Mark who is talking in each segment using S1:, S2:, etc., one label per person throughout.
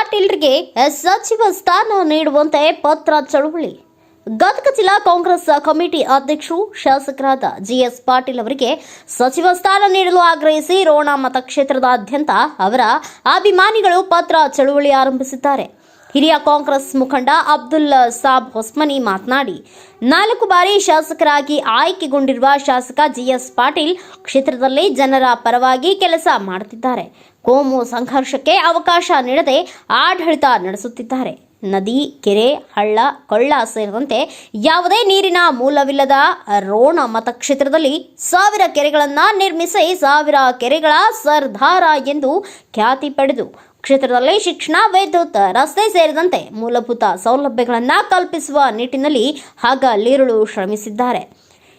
S1: ಪಾಟೀಲ್ರಿಗೆ ಸಚಿವ ಸ್ಥಾನ ನೀಡುವಂತೆ ಪತ್ರ ಚಳುವಳಿ. ಗದಗ ಜಿಲ್ಲಾ ಕಾಂಗ್ರೆಸ್ ಕಮಿಟಿ ಅಧ್ಯಕ್ಷರು ಶಾಸಕರಾದ ಜಿಎಸ್ ಪಾಟೀಲ್ ಅವರಿಗೆ ಸಚಿವ ಸ್ಥಾನ ನೀಡಲು ಆಗ್ರಹಿಸಿ ರೋಣ ಮತಕ್ಷೇತ್ರದಾದ್ಯಂತ ಅವರ ಅಭಿಮಾನಿಗಳು ಪತ್ರ ಚಳುವಳಿ ಆರಂಭಿಸಿದ್ದಾರೆ. ಹಿರಿಯ ಕಾಂಗ್ರೆಸ್ ಮುಖಂಡ ಅಬ್ದುಲ್ ಸಾಬ್ ಹೊಸ್ಮನಿ ಮಾತನಾಡಿ, ನಾಲ್ಕು ಬಾರಿ ಶಾಸಕರಾಗಿ ಆಯ್ಕೆಗೊಂಡಿರುವ ಶಾಸಕ ಜಿಎಸ್ ಪಾಟೀಲ್ ಕ್ಷೇತ್ರದಲ್ಲಿ ಜನರ ಪರವಾಗಿ ಕೆಲಸ ಮಾಡುತ್ತಿದ್ದಾರೆ. ಕೋಮು ಸಂಘರ್ಷಕ್ಕೆ ಅವಕಾಶ ನೀಡದೆ ಆಡಳಿತ ನಡೆಸುತ್ತಿದ್ದಾರೆ. ನದಿ, ಕೆರೆ, ಹಳ್ಳ, ಕೊಳ್ಳ ಸೇರಿದಂತೆ ಯಾವುದೇ ನೀರಿನ ಮೂಲವಿಲ್ಲದ ರೋಣ ಮತಕ್ಷೇತ್ರದಲ್ಲಿ ಸಾವಿರ ಕೆರೆಗಳನ್ನು ನಿರ್ಮಿಸಿ ಸಾವಿರ ಕೆರೆಗಳ ಸರ್ದಾರ ಎಂದು ಖ್ಯಾತಿ ಪಡೆದು ಕ್ಷೇತ್ರದಲ್ಲಿ ಶಿಕ್ಷಣ, ವಿದ್ಯುತ್, ರಸ್ತೆ ಸೇರಿದಂತೆ ಮೂಲಭೂತ ಸೌಲಭ್ಯಗಳನ್ನು ಕಲ್ಪಿಸುವ ನಿಟ್ಟಿನಲ್ಲಿ ಹಗಲಿರುಳು ಶ್ರಮಿಸಿದ್ದಾರೆ.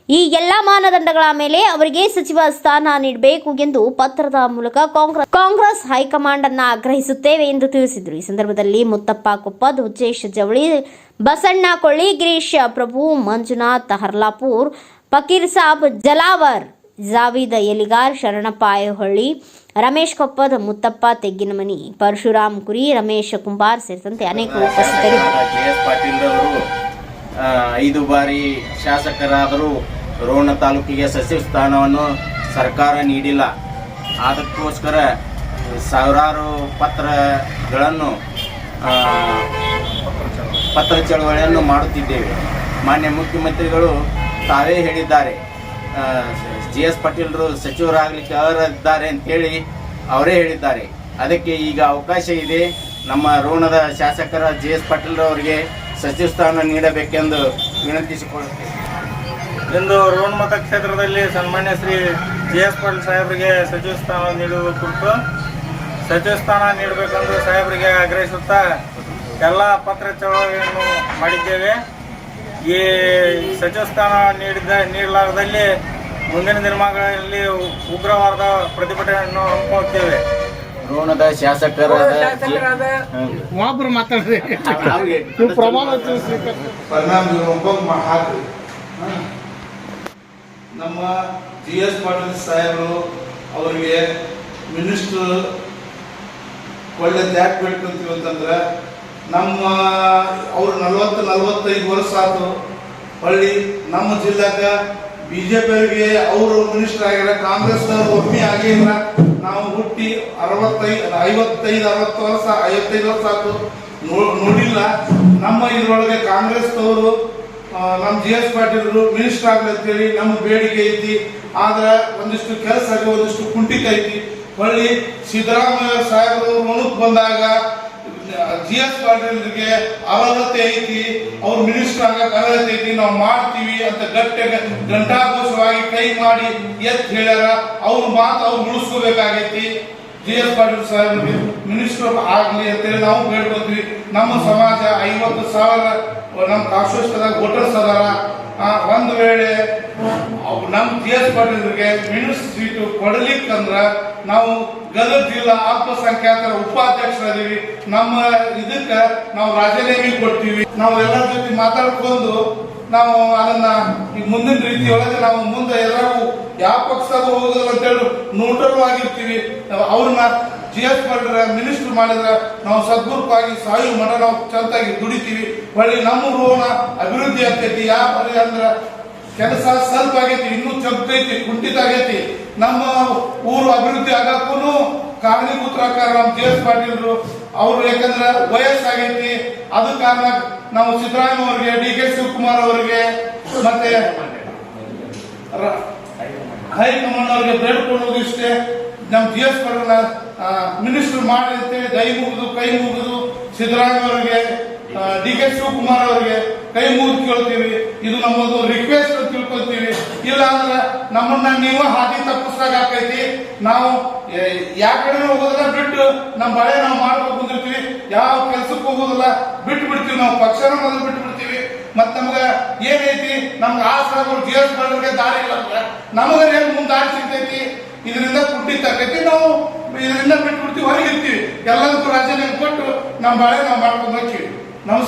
S1: ಈ ಎಲ್ಲ ಮಾನದಂಡಗಳ ಮೇಲೆ ಅವರಿಗೆ ಸಚಿವ ಸ್ಥಾನ ನೀಡಬೇಕು ಎಂದು ಪತ್ರದ ಮೂಲಕ ಕಾಂಗ್ರೆಸ್ ಕಾಂಗ್ರೆಸ್ ಹೈಕಮಾಂಡ್ ಅನ್ನ ಆಗ್ರಹಿಸುತ್ತೇವೆ ಎಂದು ತಿಳಿಸಿದರು. ಈ ಸಂದರ್ಭದಲ್ಲಿ ಮುತ್ತಪ್ಪ ಕೊಪ್ಪದ್ ಉಜ್ಜೇಶ್ ಜವಳಿ, ಬಸಣ್ಣ ಕೊಳ್ಳಿ, ಗಿರೀಶ್ ಪ್ರಭು, ಮಂಜುನಾಥ್ ಹರ್ಲಾಪುರ್, ಫಕೀರ್ ಸಾಬ್, ಜಲಾವರ್ ಜಾವೀದ್ ಎಲಿಗಾರ್ ಶರಣಪ್ಪ ಆಯಹೊಳ್ಳಿ ರಮೇಶ್ ಕೊಪ್ಪದ ಮುತ್ತಪ್ಪ ತೆಗ್ಗಿನಮನಿ ಪರಶುರಾಮ್ ಕುರಿ ರಮೇಶ್ ಕುಂಬಾರ್ ಸೇರಿದಂತೆ
S2: ಅನೇಕ ಆ, ಐದು ಬಾರಿ ಶಾಸಕರಾದರೂ ರೋಣ ತಾಲೂಕಿಗೆ ಸಚಿವ ಸ್ಥಾನವನ್ನು ಸರ್ಕಾರ ನೀಡಿಲ್ಲ. ಅದಕ್ಕೋಸ್ಕರ ಸಾವಿರಾರು ಪತ್ರಗಳನ್ನು ಪತ್ರ ಚಳವಳಿಯನ್ನು ಮಾಡುತ್ತಿದ್ದೇವೆ. ಮಾನ್ಯ ಮುಖ್ಯಮಂತ್ರಿಗಳು ತಾವೇ ಹೇಳಿದ್ದಾರೆ. ಜಿ ಎಸ್ ಪಾಟೀಲ್ರು ಸಚಿವರಾಗಲಿಕ್ಕೆ ಅವರಿದ್ದಾರೆ ಅಂತೇಳಿ ಅವರೇ ಹೇಳಿದ್ದಾರೆ. ಅದಕ್ಕೆ ಈಗ ಅವಕಾಶ ಇದೆ. ನಮ್ಮ ಋಣದ ಶಾಸಕರ ಜಿ ಎಸ್ ಪಾಟೀಲ್ ಅವರಿಗೆ ಸಚಿವ ಸ್ಥಾನ ನೀಡಬೇಕೆಂದು ವಿನಂತಿಸಿಕೊಳ್ಳುತ್ತೇವೆ
S3: ಇಂದು ರೋಣ ಮತಕ್ಷೇತ್ರದಲ್ಲಿ ಸನ್ಮಾನ್ಯ ಶ್ರೀ ಜಿ ಎಸ್ ಪಾಟೀಲ್ ಸಾಹೇಬರಿಗೆ ಸಚಿವ ಸ್ಥಾನ ನೀಡುವ ಕುರಿತು ಸಚಿವ ಸ್ಥಾನ ನೀಡಬೇಕೆಂದು ಸಾಹೇಬರಿಗೆ ಆಗ್ರಹಿಸುತ್ತಾ ಎಲ್ಲ ಪತ್ರ ಚಳವಳಿಯನ್ನು ಮಾಡಿದ್ದೇವೆ. ಈ ಸಚಿವ ಸ್ಥಾನ ನೀಡಿದ ನೀಡಲಾರದಲ್ಲಿ ಮುಂದಿನ ದಿನಮಾನಗಳಲ್ಲಿ ಉಗ್ರವಾದ ಪ್ರತಿಭಟನೆಯನ್ನು ಹಮ್ಮಿಕೊಳ್ಳುತ್ತೇವೆ.
S2: ರೋಣದ ಶಾಸಕರಾದ
S4: ಒಬ್ಬರು ಮಾತಾಡ್ರಿ. ಪ್ರಮಾಣ
S5: ನಮ್ಮ ಜಿ ಎಸ್ ಪಾಟೀಲ್ ಸಾಹೇಬರು ಅವರಿಗೆ ಮಿನಿಸ್ಟರ್ ಒಳ್ಳೆ ಯಾಕೆ ಬೇಡ್ಕೊಂತೀವಿ ಅಂತಂದ್ರೆ ನಮ್ಮ, ಅವ್ರು ನಲ್ವತ್ತು, ನಲ್ವತ್ತೈದು ವರ್ಷ ಆತು ಹೊಳ್ಳಿ, ನಮ್ಮ ಜಿಲ್ಲಾಕ ಬಿ ಜೆ ಪಿಯವರಿಗೆ ಅವರು ಮಿನಿಸ್ಟರ್ ಆಗ್ಯಾರ, ಕಾಂಗ್ರೆಸ್ನವ್ರು ಒಮ್ಮೆ ಆಗಿಲ್ಲ ನಾವು ಹುಟ್ಟಿ ಅರವತ್ತೈದು ಐವತ್ತೈದು, ಅರವತ್ತು ವರ್ಷ, ಐವತ್ತೈದು ವರ್ಷ ನೋ- ನೋಡಿಲ್ಲ. ನಮ್ಮ ಇದ್ರೊಳಗೆ ಕಾಂಗ್ರೆಸ್ನವರು ನಮ್ಮ ಜಿ ಎಸ್ ಪಾಟೀಲ್ರು ಮಿನಿಸ್ಟರ್ ಆಗ್ಲತ್ತೇಳಿ ನಮ್ಮ ಬೇಡಿಕೆ ಐತಿ. ಆದ್ರೆ ಒಂದಿಷ್ಟು ಕೆಲಸ ಒಂದಿಷ್ಟು ಕುಂಠಿತ ಐತಿ. ಹೊಳ್ಳಿ ಸಿದ್ದರಾಮಯ್ಯ ಸಾಹೇಬ್ರು ಮನುಕ್ ಬಂದಾಗ ಜಿ ಎಸ್ ಪಾಟೀಲ್ರಿಗೆ ಅರ್ಹತೆ ಐತಿ, ಅವ್ರು ಮಿನಿಸ್ಟರ್ ಆಗಕ್ಕೆ ಅರ್ಹತೆ ಐತಿ, ನಾವು ಮಾಡ್ತೀವಿ ಅಂತ ಗಟ್ಟೆ ಘಂಟಾಘೋಷವಾಗಿ ಕೈ ಮಾಡಿ ಎತ್ ಹೇಳ್ಯಾರ, ಅವ್ರ ಮಾತು ಅವ್ರು ಉಳಿಸ್ಕೋಬೇಕಾಗೈತಿ. ಜಿ ಎಸ್ ಪಾಟೀಲ್ ಸಾಹೇಬ್ರಿಗೆ ಮಿನಿಸ್ಟರ್ ಆಗ್ಲಿ ಅಂತೇಳಿ ನಾವು ಬೇಡ್ಕೊತೀವಿ ನಮ್ಮ ಸಮಾಜ ಐವತ್ತು ಸಾವಿರ, ನಮ್ಮ ಕಾನ್ಸ್ಟಿಟ್ಯೂಷನ್ದಾಗ ವೋಟರ್ಸ್ ಅದಾರ ಒಂದು ವೇಳೆ ನಮ್ ಜಿ ಎಸ್ ಪಾಟೀಲ್ರಿಗೆ ಮಿನಿಸ್ ಸೀಟು ಕೊಡಲಿಕ್ಕಂದ್ರ ನಾವು ಗದಗ ಜಿಲ್ಲಾ ಅಲ್ಪಸಂಖ್ಯಾತರ ಉಪಾಧ್ಯಕ್ಷರದೀವಿ. ನಮ್ಮ ಇದಕ್ಕ ನಾವು ರಾಜೀನಾಮೆ ಕೊಡ್ತೀವಿ. ನಾವು ಎಲ್ಲರ ಜೊತೆ ಮಾತಾಡ್ಕೊಂಡು ನಾವು ಅದನ್ನ ಈ ಮುಂದಿನ ರೀತಿಯೊಳಗೆ ನಾವು ಮುಂದೆ ಎಲ್ಲರೂ ಯಾವ ಪಕ್ಷದಾಗ ಹೋಗೋದಿಲ್ಲ ಅಂತೇಳಿ ನೋಟರ್ ಆಗಿರ್ತೀವಿ. ಅವ್ರನ್ನ ಜಿ ಎಸ್ ಮಾಡಿದ್ರೆ ಮಿನಿಸ್ಟರ್ ಮಾಡಿದ್ರೆ ನಾವು ಸದ್ಗುರುಪಾಗಿ ಸಾಯು ಮಠ ನಾವು ಚಂದಾಗಿ ದುಡಿತೀವಿ. ಹೊಳ್ಳಿ ನಮ್ಮ ರೋಣ ಅಭಿವೃದ್ಧಿ ಆಗ್ತೈತಿ. ಯಾವ ಅಂದ್ರೆ ಕೆಲಸ ಸ್ವಲ್ಪ ಆಗೈತಿ, ಇನ್ನೂ ಚಂಪೈತಿ ಕುಂಠಿತ ಆಗೈತಿ. ನಮ್ಮ ಊರು ಅಭಿವೃದ್ಧಿ ಆಗಕ್ಕೂ ಕಾರಣೀಭೂತರಾಕಾರ ನಮ್ಮ ಜಿ ಎಸ್ ಪಾಟೀಲ್ರು, ಅವ್ರು ಯಾಕಂದ್ರೆ ವಯಸ್ಸಾಗೈತಿ. ಅದ ಕಾರಣ ನಾವು ಸಿದ್ದರಾಮಯ್ಯ ಅವರಿಗೆ, ಡಿ ಕೆ ಶಿವಕುಮಾರ್ ಅವರಿಗೆ, ಮತ್ತೆ ಹೈಕಮಾಂಡ್ ಅವರಿಗೆ ಬೇಡ್ಕೊಳ್ಳೋದು ಇಷ್ಟೇ. ನಮ್ಮ ಜಿ ಎಸ್ ಮಿನಿಸ್ಟರ್ ಮಾಡಿ ಅಂತೇಳಿ ಕೈ ಮುಗಿದು ಕೈ ಮುಗಿದು ಸಿದ್ದರಾಮಯ್ಯ ಅವರಿಗೆ ಡಿ ಕೆ ಶಿವಕುಮಾರ್ ಅವರಿಗೆ ಕೈ ಮುಗಿದು ಕೇಳ್ತೀವಿ. ಇದು ನಮ್ಮದು ರಿಕ್ವೆಸ್ಟ್ ಅಂತ ತಿಳ್ಕೊತೀವಿ ಇಲ್ಲ ಅಂದ್ರೆ ನಮ್ಮನ್ನ ನೀವು ಹಾದಿ ತಪ್ಪಿಸ್ದಾಗ ಆಕೈತಿ. ನಾವು ಯಾವ ಹೋಗೋದಿಲ್ಲ, ಬಿಟ್ಟು ನಮ್ಮ ಬಳೆ ನಾವು ಕುಂದಿರ್ತೀವಿ ಯಾವ ಕೆಲ್ಸಕ್ಕೆ ಹೋಗೋದಿಲ್ಲ, ಬಿಟ್ಟು ಬಿಡ್ತೀವಿ. ನಾವು ಪಕ್ಷನ ಮೊದಲು ಬಿಟ್ಟು ಬಿಡ್ತೀವಿ. ಮತ್ ನಮ್ಗ ಏನೈತಿ? ನಮ್ಗೆ ಆಸರಾಗಳು ಜಿ ಎಸ್ ಮಾಡೋರಿಗೆ ದಾರಿ ಇಲ್ಲ ಅಂದ್ರೆ. ನಮಗ ಏನ್ ಮುಂದೆ ದಾರಿ ಸಿಗ್ತೈತಿ? ಇದರಿಂದ ಕುಟ್ಟಿ ಆಕೈತಿ ನಾವು ಇದರಿಂದ ಬಿಟ್ಟು ಬಿಡ್ತೀವಿ ಹೊರಗಿರ್ತೀವಿ ಎಲ್ಲದಕ್ಕೂ ರಾಜೀನಾಮೆ ಕೊಟ್ಟು ನಮ್ಮ ಬಾಳೆ ನಾವು ಮಾಡ್ಕೊಂಡು ಹೋಗ್ತೀವಿ. ನಮಸ್ಕಾರ